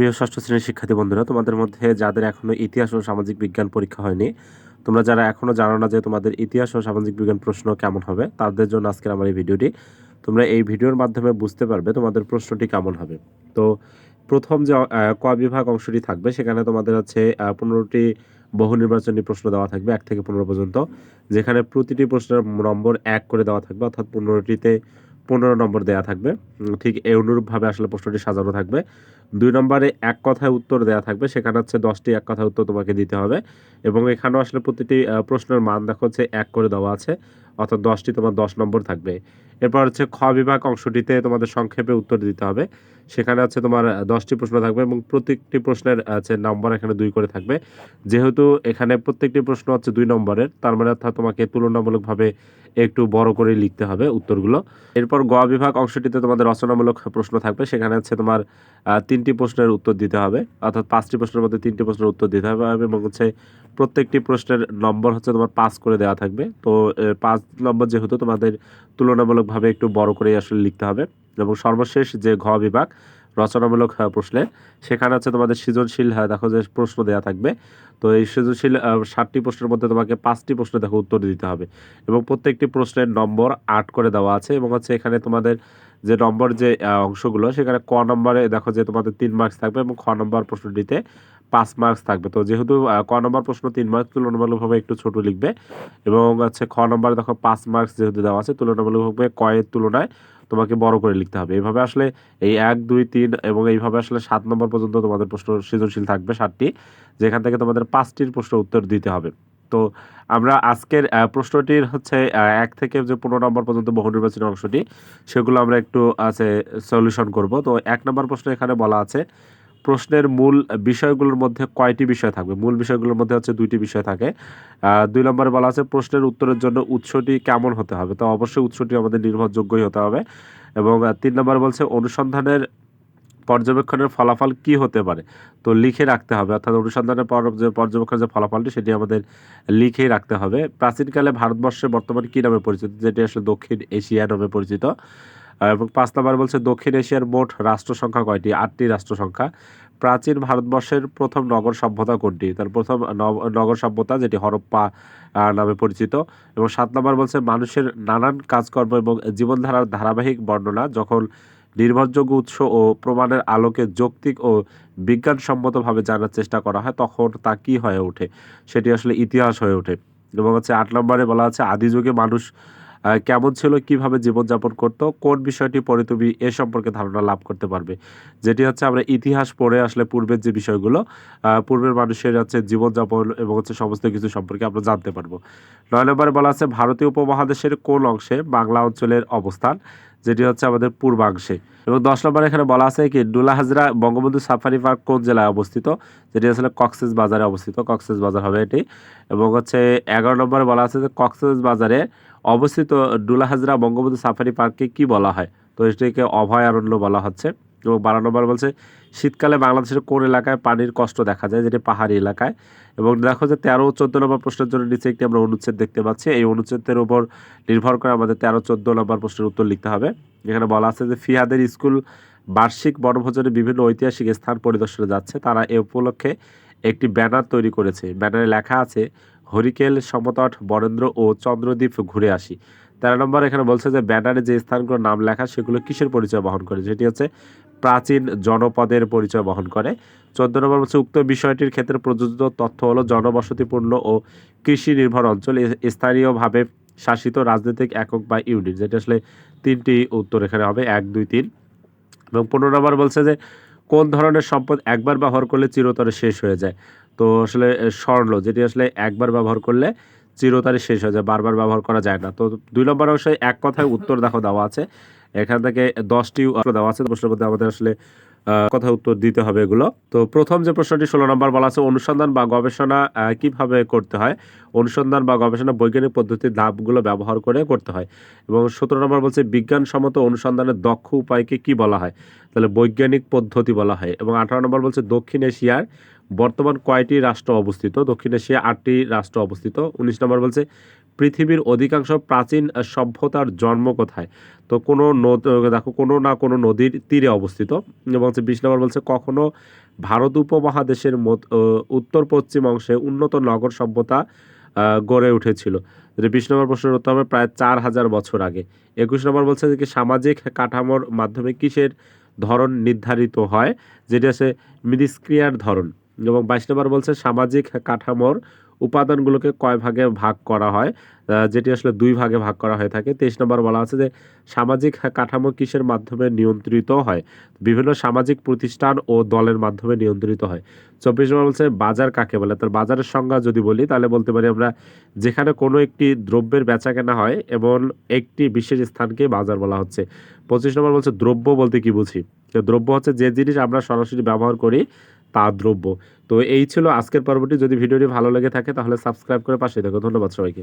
প্রিয় ষষ্ঠ শ্রেণির শিক্ষার্থী বন্ধুরা, তোমাদের মধ্যে যাদের এখনও ইতিহাস ও সামাজিক বিজ্ঞান পরীক্ষা হয়নি, তোমরা যারা এখনও জানো না যে তোমাদের ইতিহাস ও সামাজিক বিজ্ঞান প্রশ্ন কেমন হবে, তাদের জন্য আজকের আমার এই ভিডিওটি, তোমরা এই ভিডিওর মাধ্যমে বুঝতে পারবে তোমাদের প্রশ্নটি কেমন হবে। তো প্রথম যে ক বিভাগ অংশটি থাকবে, সেখানে তোমাদের হচ্ছে পনেরোটি বহু নির্বাচনী প্রশ্ন দেওয়া থাকবে, এক থেকে পনেরো পর্যন্ত, যেখানে প্রতিটি প্রশ্নের নম্বর এক করে দেওয়া থাকবে, অর্থাৎ পনেরোটিতে পনেরো নম্বর দেয়া থাকবে। ঠিক এই অনুরূপভাবে আসলে প্রশ্নটি সাজানো থাকবে। দুই নম্বরে এক কথায় উত্তর দেওয়া থাকবে, সেখানে হচ্ছে দশটি এক কথায় উত্তর তোমাকে দিতে হবে। এবং এখানেও আসলে প্রতিটি প্রশ্নের মান দেখো হচ্ছে এক করে দেওয়া আছে, অর্থাৎ দশটি তোমার দশ নম্বর থাকবে। এরপর হচ্ছে খ বিভাগ অংশটিতে তোমাদের সংক্ষেপে উত্তর দিতে হবে। সেখানে হচ্ছে তোমার দশটি প্রশ্ন থাকবে এবং প্রত্যেকটি প্রশ্নের হচ্ছে নম্বর এখানে দুই করে থাকবে। যেহেতু এখানে প্রত্যেকটি প্রশ্ন হচ্ছে দুই নম্বরের, তার মানে অর্থাৎ তোমাকে তুলনামূলকভাবে একটু বড় করে লিখতে হবে উত্তরগুলো। এরপর গ বিভাগ অংশটিতে তোমাদের রচনামূলক প্রশ্ন থাকবে, সেখানে হচ্ছে তোমার তিনটি প্রশ্নের উত্তর দিতে হবে, অর্থাৎ পাঁচটি প্রশ্নের মধ্যে তিনটি প্রশ্নের উত্তর দিতে হবে এবং হচ্ছে প্রত্যেকটি প্রশ্নের নম্বর হচ্ছে তোমার পাস করে দেওয়া থাকবে। তো পাঁচ নম্বর যেহেতু তোমাদের তুলনামূলকভাবে একটু বড় করে আসলে লিখতে হবে। এবং সর্বশেষ যে ঘ বিভাগ, রচনামূলক প্রশ্নে, সেখানে হচ্ছে তোমাদের সৃজনশীল দেখো যে প্রশ্ন দেওয়া থাকবে। তো এই সৃজনশীল ষাটটি প্রশ্নের মধ্যে তোমাকে পাঁচটি প্রশ্ন দেখো উত্তর দিতে হবে এবং প্রত্যেকটি প্রশ্নের নম্বর আট করে দেওয়া আছে এবং হচ্ছে এখানে তোমাদের যে নম্বর যে অংশগুলো, সেখানে ক নম্বরে দেখো যে তোমাদের তিন মার্কস থাকবে এবং খ নম্বর প্রশ্নটিতে পাঁচ মার্কস থাকবে। তো যেহেতু ক নম্বর প্রশ্ন তিন মার্কস তুলনামূলকভাবে একটু ছোট লিখবে এবং হচ্ছে খ নম্বরে দেখো পাঁচ মার্কস যেহেতু দেওয়া আছে, তুলনামূলকভাবে কয়ের তুলনায় তোমাকে বড় করে লিখতে হবে। এইভাবে আসলে এই এক, দুই, তিন এবং এইভাবে আসলে সাত নম্বর পর্যন্ত তোমাদের প্রশ্ন সৃজনশীল থাকবে সাতটি, যেখান থেকে তোমাদের পাঁচটির প্রশ্ন উত্তর দিতে হবে। তো আমরা আজকের প্রশ্নটির হচ্ছে এক থেকে যে পনেরো নম্বর পর্যন্ত বহু নির্বাচনী অংশটি, সেগুলো আমরা একটু আছে সলিউশন করব। তো এক নম্বর প্রশ্ন এখানে বলা আছে প্রশ্নের মূল বিষয়গুলোর মধ্যে কয়টি বিষয় থাকবে? মূল বিষয়গুলোর মধ্যে হচ্ছে দুইটি বিষয় থাকে। দুই নম্বরে বলা আছে প্রশ্নের উত্তরের জন্য উৎসটি কেমন হতে হবে? তো অবশ্যই উৎসটি আমাদের নির্ভরযোগ্যই হতে হবে। এবং তিন নম্বরে বলছে অনুসন্ধানের পর্যবেক্ষণের ফলাফল কি হতে পারে? তো লিখে রাখতে হবে। অর্থাৎ অনুসন্ধানের পর পর্যবেক্ষণের যে ফলাফলটি, সেটি আমাদের লিখেই রাখতে হবে। প্রাচীনকালে ভারতবর্ষে বর্তমানে কী নামে পরিচিত? যেটি আসলে দক্ষিণ এশিয়া নামে পরিচিত। এবং পাঁচ নম্বর বলছে, দক্ষিণ এশিয়ার মোট রাষ্ট্র সংখ্যা কয়টি? আটটি রাষ্ট্র সংখ্যা। প্রাচীন ভারতবর্ষের প্রথম নগর সভ্যতা কোনটি? তার প্রথম নগর সভ্যতা, যেটি হরপ্পা নামে পরিচিত। এবং সাত নম্বর বলছে, মানুষের নানান কাজকর্ম এবং জীবনধারার ধারাবাহিক বর্ণনা, যখন নির্ভরযোগ্য উৎস ও প্রমাণের আলোকে যৌক্তিক ও বিজ্ঞানসম্মতভাবে জানার চেষ্টা করা হয়, তখন তা কী হয়ে ওঠে? সেটি আসলে ইতিহাস হয়ে ওঠে। এবং হচ্ছে, আট নম্বরে বলা আছে, আদি যুগে মানুষ কেমন ছিল, কীভাবে জীবনযাপন করতো, কোন বিষয়টি পরে তুমি এ সম্পর্কে ধারণা লাভ করতে পারবে। যেটি হচ্ছে আমরা ইতিহাস পড়ে আসলে পূর্বের যে বিষয়গুলো পূর্বের মানুষের হচ্ছে জীবনযাপন এবং হচ্ছে সমস্ত কিছু সম্পর্কে আমরা জানতে পারব। নয় নম্বরে বলা আছে, ভারতীয় উপমহাদেশের কোন অংশে বাংলা অঞ্চলের অবস্থান? যেটি হচ্ছে আমাদের পূর্বাংশে। এবং দশ নম্বরে এখানে বলা আছে কি, ডুলা হাজরা বঙ্গবন্ধু সাফারি পার্ক কোন জেলায় অবস্থিত? যেটি আসলে কক্সেস বাজারে অবস্থিত, কক্সেস বাজার হবে এটি। এবং হচ্ছে এগারো নম্বরে বলা আছে যে কক্সেস বাজারে অবস্থিত ডুলা হাজরা বঙ্গবন্ধু সাফারি পার্ককে কি বলা হয়? তো এটিকে অভয়ারণ্য বলা হচ্ছে। এবং বারো নম্বর বলছে শীতকালে বাংলাদেশের কোন এলাকায় পানির কষ্ট দেখা যায়, যেটি পাহাড়ি এলাকায়? এবং দেখো যে তেরো ও চোদ্দ নম্বর প্রশ্নের জন্য নিচে একটি আমরা অনুচ্ছেদ দেখতে পাচ্ছি। এই অনুচ্ছেদের উপর নির্ভর করে আমাদের তেরো, চোদ্দ নম্বর প্রশ্নের উত্তর লিখতে হবে। যেখানে বলা আছে যে ফিহাদের স্কুল বার্ষিক বনভোজনে বিভিন্ন ঐতিহাসিক স্থান পরিদর্শনে যাচ্ছে। তারা এ উপলক্ষে একটি ব্যানার তৈরি করেছে। ব্যানারে লেখা আছে, হরিকেল, সমতট, বরেন্দ্র ও চন্দ্রদ্বীপ ঘুরে আসি। তেরো নম্বর এখানে বলছে যে ব্যানারে যে স্থানগুলোর নাম লেখা, সেগুলো কিসের পরিচয় বহন করে? সেটি হচ্ছে প্রাচীন জনপদের পরিচয় বহন করে। চোদ্দ নম্বর হচ্ছে উক্ত বিষয়টির ক্ষেত্রে প্রযোজিত তথ্য হলো জনবসতিপূর্ণ ও কৃষি নির্ভর অঞ্চল স্থানীয়ভাবে শাসিত রাজনৈতিক একক বা ইউনিট, যেটা আসলে তিনটি উত্তর এখানে হবে, এক, দুই, তিন। এবং পনেরো নম্বর বলছে যে, কোন ধরনের সম্পদ একবার ব্যবহার করলে চিরতরে শেষ হয়ে যায়? তো আসলে স্বর্ণ, যেটি আসলে একবার ব্যবহার করলে চিরতরে শেষ হয়ে যায়, বারবার ব্যবহার করা যায় না। তো দুই নম্বর অংশে এক কথায় উত্তর দেখো দেওয়া আছে। এখান থেকে দশটি দেওয়া আছে। প্রশ্নের মধ্যে আমাদের আসলে কথায় উত্তর দিতে হবে এগুলো। তো প্রথম যে প্রশ্নটি, ষোলো নম্বর বলা আছে, অনুসন্ধান বা গবেষণা কীভাবে করতে হয়? অনুসন্ধান বা গবেষণা বৈজ্ঞানিক পদ্ধতির ধাপগুলো ব্যবহার করে করতে হয়। এবং সতেরো নম্বর বলছে, বিজ্ঞানসম্মত অনুসন্ধানের দক্ষ উপায়কে কি বলা হয়? তাহলে বৈজ্ঞানিক পদ্ধতি বলা হয়। এবং আঠারো নম্বর বলছে, দক্ষিণ এশিয়ার বর্তমান কয়টি রাষ্ট্র অবস্থিত? দক্ষিণ এশিয়া আটটি রাষ্ট্র অবস্থিত। উনিশ নম্বর বলছে পৃথিবীর অধিকাংশ প্রাচীন সভ্যতার জন্ম কোথায়? তো কোনো নদ দেখো, কোনো না কোনো নদীর তীরে অবস্থিত। এবং হচ্ছে বিশ নম্বর বলছে, কখনো ভারত উপমহাদেশের মত- উত্তর পশ্চিম অংশে উন্নত নগর সভ্যতা গড়ে উঠেছিল। যেটা বিশ নম্বর প্রশ্নের উত্তর হবে প্রায় চার হাজার বছর আগে। একুশ নম্বর বলছে যে সামাজিক কাঠামোর মাধ্যমে কিসের ধরন নির্ধারিত হয়? যেটি আছে মিডিস্ক্রিয়ার ধরন। এবং বাইশ নম্বর বলছে সামাজিক কাঠামোর উপাদানগুলোকে কয় ভাগে ভাগ করা হয়? যেটি আসলে দুই ভাগে ভাগ করা হয়ে থাকে। তেইশ নম্বর বলা আছে যে, সামাজিক কাঠামো কিসের মাধ্যমে নিয়ন্ত্রিত হয়? বিভিন্ন সামাজিক প্রতিষ্ঠান ও দলের মাধ্যমে নিয়ন্ত্রিত হয়। চব্বিশ নম্বর বলছে, বাজার কাকে বলে? তার বাজারের সংজ্ঞা যদি বলি, তাহলে বলতে পারি আমরা, যেখানে কোনো একটি দ্রব্যের বেচা কেনা হয় এবং একটি বিশেষ স্থানকে বাজার বলা হচ্ছে। পঁচিশ নম্বর বলছে, দ্রব্য বলতে কি বুঝি? দ্রব্য হচ্ছে যে জিনিস আমরা সরাসরি ব্যবহার করি তা দ্রব্য। তো এই ছিল আজকের পর্বটি। যদি ভিডিওটি ভালো লেগে থাকে তাহলে সাবস্ক্রাইব করে পাশে দেখো ধন্যবাদ সবাইকে।